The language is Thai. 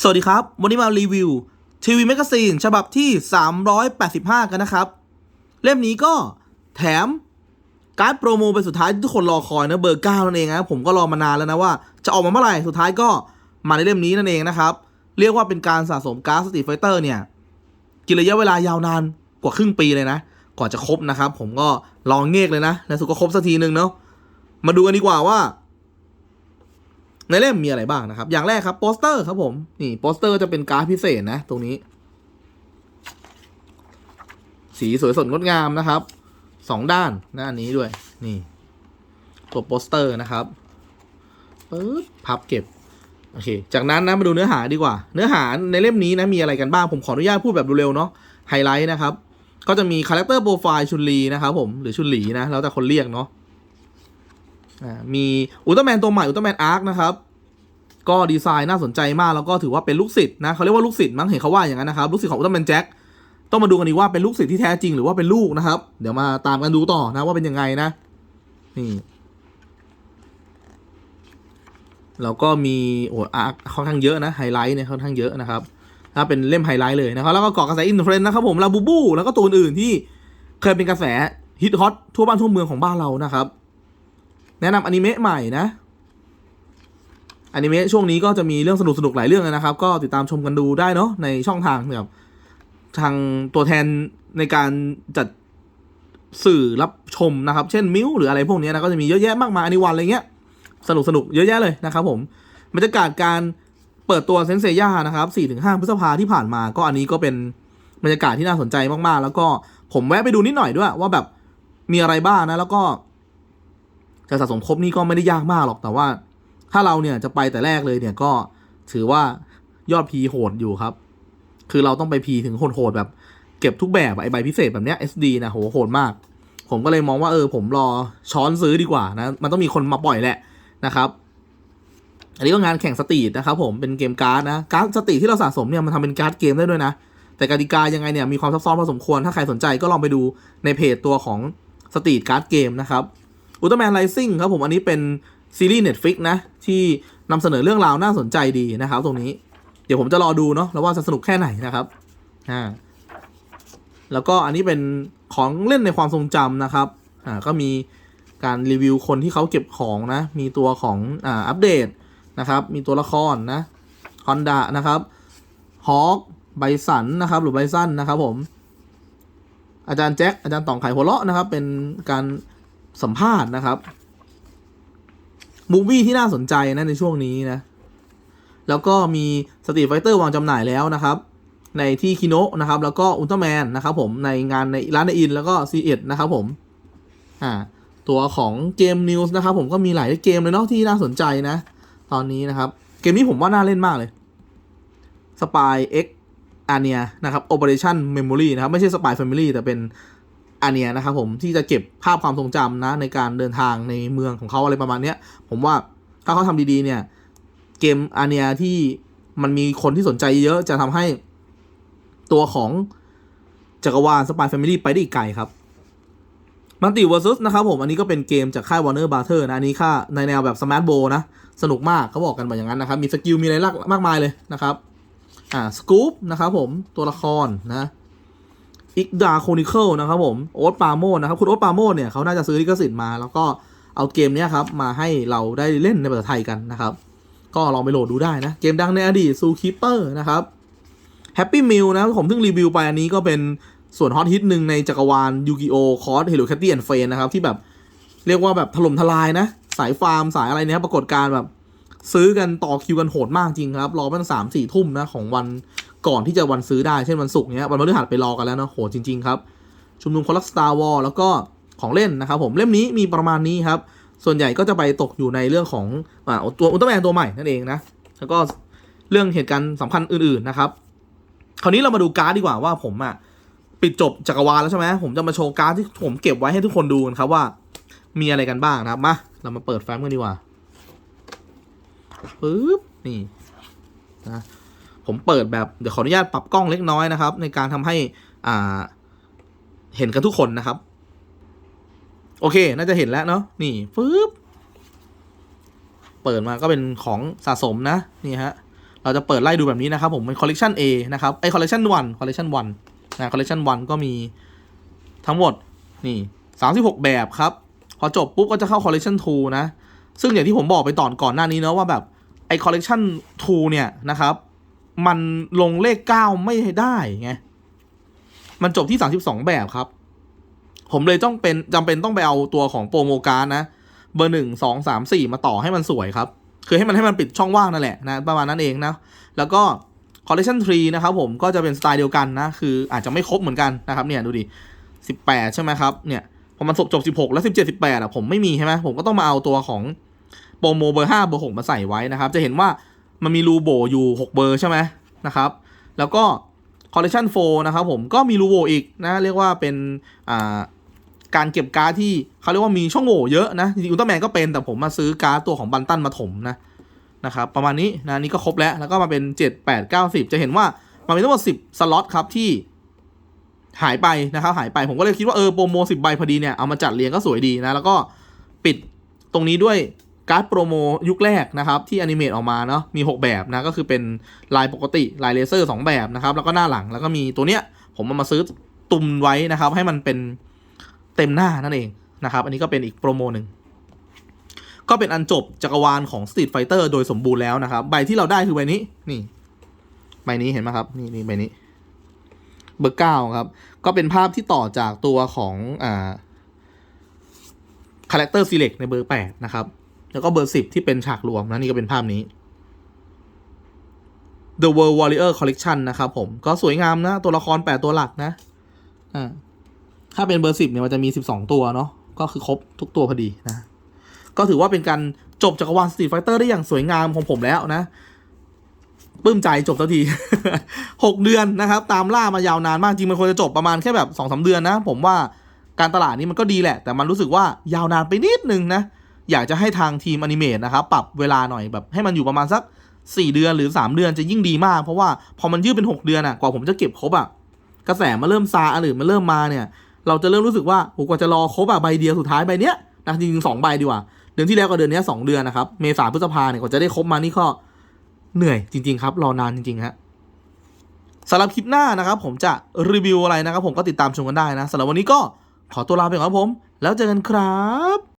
สวัสดีครับ วันนี้มารีวิวทีวีแมกซีนฉบับที่ 385 กันนะครับ เล่มนี้ก็แถมการ์ดโปรโมเป็นสุดท้ายที่ทุกคนรอคอยนะเบอร์ 9 นั่นเองนะผมก็รอมานานแล้วนะว่าจะออกมาเมื่อไหร่ สุดท้ายก็มาในเล่มนี้นั่นเองนะครับ เรียกว่าเป็นการสะสมการ์ดสตรีไฟเตอร์เนี่ย กินระยะเวลายาวนานกว่าครึ่งปีเลยนะ ก่อนจะครบนะครับ ผมก็ลองเงกเลยนะในสุดก็ครบสักทีหนึ่งเนาะมาดูกันดีกว่าว่า ในเล่มมีอะไรบ้างนะครับ อย่างแรกครับโปสเตอร์ครับผม นี่โปสเตอร์จะเป็นการ์ดพิเศษนะ ตรงนี้ สีสวยสดงดงามนะครับ สองด้านหน้านี้ด้วย นี่ ตัวโปสเตอร์นะครับปึ๊บพับเก็บ โอเค จากนั้นนะมาดูเนื้อหาดีกว่า เนื้อหาในเล่มนี้นะมีอะไรกันบ้าง ผมขออนุญาตพูดแบบเร็วๆเนาะ ไฮไลท์นะครับ ก็จะมีคาแรคเตอร์โปรไฟล์ชุนลีนะครับผม หรือชุนหลีนะ แล้วแต่คนเรียกเนาะ มีอุลตร้าแมนตัวใหม่อุลตร้าแมนอาร์คนะครับ ก็ดีไซน์น่าสนใจมากแล้วก็ถือว่าเป็นลูกศิษย์นะเขาเรียกว่าลูกศิษย์มั้งเห็นเขาว่าอย่างนั้นนะครับลูกศิษย์ของอุลตร้าแมนแจ็คต้องมาดูกันดีว่าเป็นลูกศิษย์ที่แท้จริงหรือว่าเป็นลูกนะครับ เดี๋ยวมาตามกันดูต่อนะว่าเป็นยังไงนะนี่แล้วก็มีโอ้อาร์คค่อนข้างเยอะนะไฮไลท์เนี่ยค่อนข้างเยอะนะครับถ้าเป็นเล่มไฮไลท์เลยนะครับแล้วก็เกาะกระแสอินเทรนด์นะครับผมลาบูบูแล้วก็ตัวอื่นที่เคยเป็นกระแสฮิตฮอตทั่วบ้านทั่วเมืองของบ้านเรานะครับ แนะนำอนิเมะใหม่นะอนิเมะช่วงนี้ก็จะมีเรื่องสนุกสนุกหลายเรื่องเลยนะครับ ก็ติดตามชมกันดูได้เนาะในช่องทางแบบทางตัวแทนในการจัดสื่อรับชมนะครับ เช่นมิวหรืออะไรพวกนี้นะก็จะมีเยอะแยะมากมายอนิวันอะไรเงี้ยสนุกสนุกเยอะแยะเลยนะครับผมบรรยากาศการเปิดตัวเซนเซย่านะครับ4-5พฤษภาที่ผ่านมา ก็อันนี้ก็เป็นบรรยากาศที่น่าสนใจมากๆ แล้วก็ผมแวะไปดูนิดหน่อยด้วยว่าแบบมีอะไรบ้างนะแล้วก็ จะสะสมครบนี่ก็ไม่ได้ยากมากหรอกแต่ว่า ถ้าเราเนี่ยจะไปแต่แรกเลยเนี่ยก็ถือว่ายอดพีโหดอยู่ครับ คือเราต้องไปพีถึงโหดๆแบบเก็บทุกแบบไอใบพิเศษแบบเนี้ย SD นะโหโหดมาก ผมก็เลยมองว่าเออผมรอช้อนซื้อดีกว่านะ มันต้องมีคนมาปล่อยแหละนะครับอันนี้ก็งานแข่งสตรีทนะครับผมเป็นเกมการ์ดนะการ์ดสตรีทที่เราสะสมเนี่ยมันทำเป็นการ์ดเกมได้ด้วยนะ แต่กติกายังไงเนี่ยมีความซับซ้อนพอสมควรถ้าใครสนใจก็ลองไปดูในเพจตัวของสตรีทการ์ดเกมนะครับ อุลตร้าแมนไ i ซิ่งครับผมอันนี้เป็นซีรีส์ Netflix นะ ที่นำเสนอเรื่องราวน่าสนใจดีนะครับ ตรงนี้ เดี๋ยวผมจะรอดูเนาะแล้วว่าจะสนุกแค่ไหนนะครับอ่าแล้วก็อันนี้เป็นของเล่นในความทรงจำนะครับอ่าก็มีการรีวิวคนที่เขาเก็บของนะ มีตัวของอ่าอัปเดตนะครับ มีตัวละครนะฮอนดานะครับฮอกไบสันนะครับ หรือไบซันนะครับผม อาจารย์แจ็คอาจารย์ต่องไข่หัวเราะนะครับ เป็นการ สัมภาษณ์นะครับมูวี่ที่น่าสนใจนะในช่วงนี้นะ แล้วก็มีสตรีทไฟเตอร์วางจำหน่ายแล้วนะครับ ในที่คิโนะนะครับ แล้วก็อุลตร้าแมนนะครับผมในงานในร้านในอิน แล้วก็ซีเอ็ดนะครับผมอ่าตัวของเกมนิวส์นะครับผมก็มีหลายเกมเลยเนาะที่น่าสนใจนะ ตอนนี้นะครับ เกมนี้ผมว่าน่าเล่นมากเลย Spy X a n i a นะครับ Operation Memory นะครับ ไม่ใช่ Spy Family แต่เป็น อาเนียนะครับผมที่จะเก็บภาพความทรงจำนะในการเดินทางในเมืองของเขาอะไรประมาณเนี้ย ผมว่าถ้าเขาทำดีๆเนี่ย เกมอาเนียที่มันมีคนที่สนใจเยอะจะทำให้ตัวของจักรวาล Spy Family ไปได้อีกไกลครับมันติ versus นะครับผมอันนี้ก็เป็นเกมจากค่าย Warner Brother นะ อันนี้ค่าในแนวแบบ Smart b o นะ สนุกมากเขาบอกกันแบบอย่างนั้นนะครับ มีสกิลมีอะไรมากมายเลยนะครับ อ่าสกู๊ปนะครับผมตัวละครนะ อิกดาโคนิเคิลนะครับผมโอ๊ตปาโมดนะครับคุณโอ๊ตปาโมดเนี่ยเขาน่าจะซื้อลิขสิทธิ์มาแล้วก็เอาเกมนี้ครับมาให้เราได้เล่นในภาษาไทยกันนะครับ ก็ลองไปโหลดดูได้นะ เกมดังในอดีตซูคิปเปอร์นะครับแฮปปี้มิลนะผมเพิ่งรีวิวไปอันนี้ก็เป็นส่วนฮอตฮิตหนึ่งในจักรวาลยูกิโอคอร์สเฮโลแคตตี้แอนด์เฟนนะครับที่แบบเรียกว่าแบบถล่มทลายนะ สายฟาร์มสายอะไรเนี้ยปรากฏการแบบ ซื้อกันต่อคิวกันโหดมากจริงครับ รอไปตั้งสามสี่ทุ่มนะของวัน ก่อนที่จะวันซื้อได้เช่นวันศุกร์เนี้ยวันพฤหัสไปรอกันแล้วนะโหจริง ๆ ครับชุมนุมคนรักสตาร์วอลแล้วก็ของเล่นนะครับผมเล่มนี้มีประมาณนี้ครับ ส่วนใหญ่ก็จะไปตกอยู่ในเรื่องของอ่าตัวอุลตร้าแมนตัวใหม่นั่นเองนะแล้วก็เรื่องเหตุการณ์สำคัญอื่นๆนะครับ คราวนี้เรามาดูการ์ดดีกว่าว่าผมอะปิดจบจักรวาลแล้วใช่ไหมผมจะมาโชว์การ์ดที่ผมเก็บไว้ให้ทุกคนดูกันครับว่า มีอะไรกันบ้างนะครับมาเรามาเปิดแฟ้มกันดีกว่าปึ๊บนี่นะ ผมเปิดแบบเดี๋ยวขออนุญาตปรับกล้องเล็กน้อยนะครับ ในการทำให้อ่าเห็นกันทุกคนนะครับ โอเค น่าจะเห็นแล้วเนาะนี่ปึ๊บเปิดมาก็เป็นของสะสมนะนี่ฮะเราจะเปิดไล่ดูแบบนี้นะครับผมเป็นคอลเลกชัน A นะครับไอคอลเลกชัน1คอลเลกชัน1นะคอลเลกชัน1ก็มีทั้งหมดนี่36 แบบครับ พอจบปุ๊บก็จะเข้าคอลเลกชัน2นะ ซึ่งอย่างที่ผมบอกไปตอนก่อนหน้านี้เนาะว่าแบบไอคอลเลกชัน2เนี่ยนะครับ มันลงเลข9ไม่ได้ไงมันจบที่32แบบครับ ผมเลยต้องเป็นจำเป็นต้องไปเอาตัวของโปรโมการ์นะ เบอร์หนึ่งสองสามสี่มาต่อให้มันสวยครับ คือให้มันให้มันปิดช่องว่างนั่นแหละนะ ประมาณนั้นเองนะ แล้วก็คอลเลคชัน3นะครับผมก็จะเป็นสไตล์เดียวกันนะ คืออาจจะไม่ครบเหมือนกันนะครับเนี่ยดูดิ18ใช่ไหมครับเนี่ยพอมันจบจบ16แล้ว17 18อะผมไม่มีใช่ไหมผมก็ต้องมาเอาตัวของโปรโมเบอร์5เบอร์6มาใส่ไว้นะครับ จะเห็นว่า มันมีรูโบอยู่ 6 เบอร์ใช่ไหมนะครับ แล้วก็คอลเลคชัน4นะครับผมก็มีรูโบอีกนะ เรียกว่าเป็นอ่าการเก็บการ์ดที่เขาเรียกว่ามีช่องโหว่เยอะนะจริงอุลตร้าแมนก็เป็นแต่ผมมาซื้อการ์ดตัวของบันตันมาถมนะนะครับประมาณนี้นะนี่ก็ครบแล้ว แล้วก็มาเป็น 7 8 9 10 จะเห็นว่ามันมีทั้งหมด 10 สล็อตครับที่หายไปนะครับหายไปผมก็เลยคิดว่าเออโปรโม10ใบพอดีเนี่ยเอามาจัดเรียงก็สวยดีนะ แล้วก็ปิดตรงนี้ด้วย การ์ดโปรโมยุคแรกนะครับที่อนิเมตออกมาเนาะมี 6 แบบนะก็คือเป็นลายปกติลายเลเซอร์ 2 แบบนะครับแล้วก็หน้าหลังแล้วก็มีตัวเนี้ยผมเอามาซื้อตุมไว้นะครับ ให้มันเป็นเต็มหน้านั่นเองนะครับ อันนี้ก็เป็นอีกโปรโมหนึ่งก็เป็นอันจบจักรวาลของ Street Fighter โดยสมบูรณ์แล้วนะครับ ใบที่เราได้คือใบนี้นี่ ใบนี้เห็นไหมครับ นี่นี่ใบนี้ เบอร์เก้าครับ ก็เป็นภาพที่ต่อจากตัวของอ่าคาแรคเตอร์ select ในเบอร์แปดนะครับ แล้วก็เบอร์สิบที่เป็นฉากรวมนะนี่ก็เป็นภาพนี้ The World Warrior Collection นะครับผมก็สวยงามนะ ตัวละครแปดตัวหลักนะอ่าถ้าเป็นเบอร์สิบเนี่ยมันจะมีสิบสองตัวเนาะก็คือครบทุกตัวพอดีนะ ก็ถือว่าเป็นการจบจักรวาลสตรีทไฟเตอร์ได้อย่างสวยงามของผมแล้วนะปลื้มใจจบสักที หกเดือนนะครับ ตามล่ามายาวนานมากจริงมันควรจะจบประมาณแค่แบบสองสาเดือนนะ ผมว่าการตลาดนี้มันก็ดีแหละ แต่มันรู้สึกว่ายาวนานไปนิดนึงนะ อยากจะให้ทางทีมอนิเมตนะครับปรับเวลาหน่อยแบบให้มันอยู่ประมาณสักสี่เดือนหรือสามเดือนจะยิ่งดีมาก เพราะว่าพอมันยืดเป็นหกเดือนอะกว่าผมจะเก็บครบอะกระแสมาเริ่มซาอันอื่นมาเริ่มมาเนี่ย เราจะเริ่มรู้สึกว่าโหกว่าจะรอครบอะใบเดียวสุดท้ายใบเนี้ยนะจริงๆสองใบดีกว่า เดือนที่แล้วกับเดือนนี้สองเดือนนะครับเมษาพฤษภาเนี่ยกว่าจะได้ครบมานี่ก็เหนื่อยจริง ๆ ครับ รอนานจริงๆฮะสำหรับคลิปหน้านะครับผมจะรีวิวอะไรนะครับผมก็ติดตามชมกันได้นะสำหรับวันนี้ก็ขอตัวลาไปก่อนครับผม แล้วเจอกันครับ